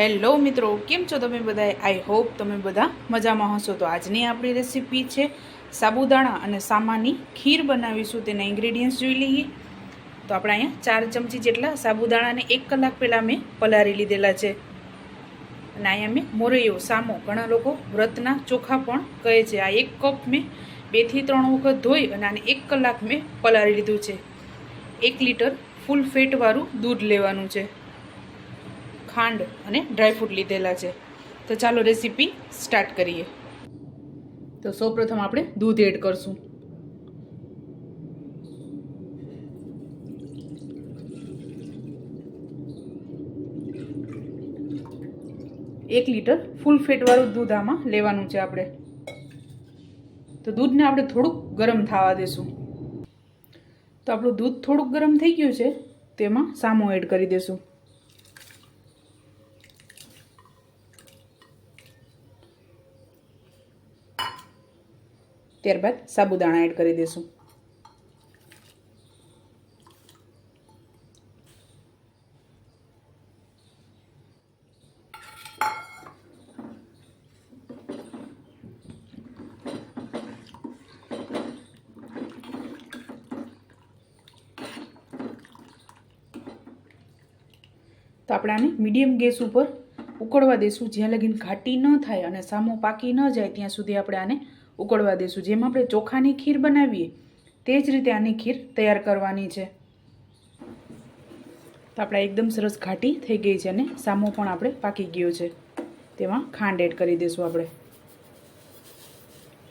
Hello મિત્રો, કેમ છો તમે બધા આઈ હોપ તમે બધા મજામાં હશો. તો આજની આપણી રેસીપી છે સાબુદાણા અને સામાની ખીર બનાવીશું. તેના ઇન્ગ્રેડિયન્ટ્સ જોઈ લઈએ. તો આપણે અહીંયા ચાર ચમચી જેટલા સાબુદાણાને એક કલાક પહેલાં મેં પલાળી લીધેલા છે. અને અહીંયા મેં મોરૈયો, સામો, ઘણા લોકો વ્રતના ચોખા પણ કહે છે. આ એક કપ મેં બેથી ત્રણ વખત ધોઈ અને આને એક કલાક મેં પલાળી લીધું છે. એક લીટર ફૂલ ફેટવાળું દૂધ લેવાનું છે. ખાંડ અને ડ્રાયફ્રૂટ લીધેલા છે. તો ચાલો રેસીપી સ્ટાર્ટ કરીએ. તો સૌપ્રથમ આપણે દૂધ એડ કરશું. એક લીટર ફૂલ ફેટવાળું દૂધ આમાં લેવાનું છે આપણે. તો દૂધને આપણે થોડુંક ગરમ થવા દેશું. તો આપણું દૂધ થોડુંક ગરમ થઈ ગયું છે, તેમાં સામો એડ કરી દેશું. ત્યારબાદ સાબુદાણા એડ કરી દઈશું. તો આપણે આને મીડિયમ ગેસ ઉપર ઉકળવા દઈશું. જ્યાં લગીને ઘાટી ન થાય અને સામો પાકી ન જાય, ત્યાં સુધી આપણે આને ઉકળવા દઈશું જેમ આપણે ચોખાની ખીર બનાવીએ, તે જ રીતે આની ખીર તૈયાર કરવાની છે. તો આપણે એકદમ સરસ ઘાટી થઈ ગઈ છે અને સામો પણ આપણે પાકી ગયો છે. તેમાં ખાંડ એડ કરી દઈશું આપણે.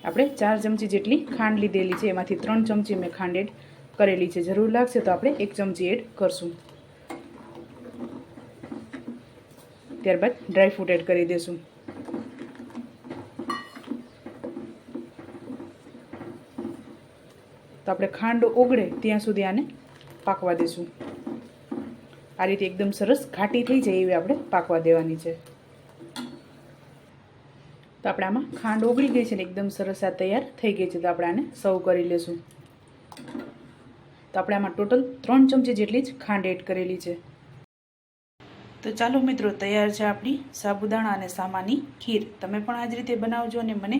આપણે ચાર ચમચી જેટલી ખાંડ લીધેલી છે. એમાંથી ત્રણ ચમચી મેં ખાંડ એડ કરેલી છે. જરૂર લાગશે તો આપણે એક ચમચી એડ કરશું. ત્યારબાદ ડ્રાયફ્રૂટ એડ કરી દઈશું તો આપણે ખાંડ ઓગળે ત્યાં સુધી આને પાકવા દઈશું આ રીતે એકદમ સરસ ઘાટી થઈ જાય એવી આપણે પાકવા દેવાની છે. તો આપણે આમાં ખાંડ ઓગળી ગઈ છે ને એકદમ સરસ આ તૈયાર થઈ ગઈ છે તો આપણે આને સર્વ કરી લેશું. તો આપણે આમાં ટોટલ ત્રણ ચમચી જેટલી જ ખાંડ એડ કરેલી છે. તો ચાલો મિત્રો, તૈયાર છે આપણી સાબુદાણા અને સામાની ખીર. તમે પણ આ જ રીતે બનાવજો અને મને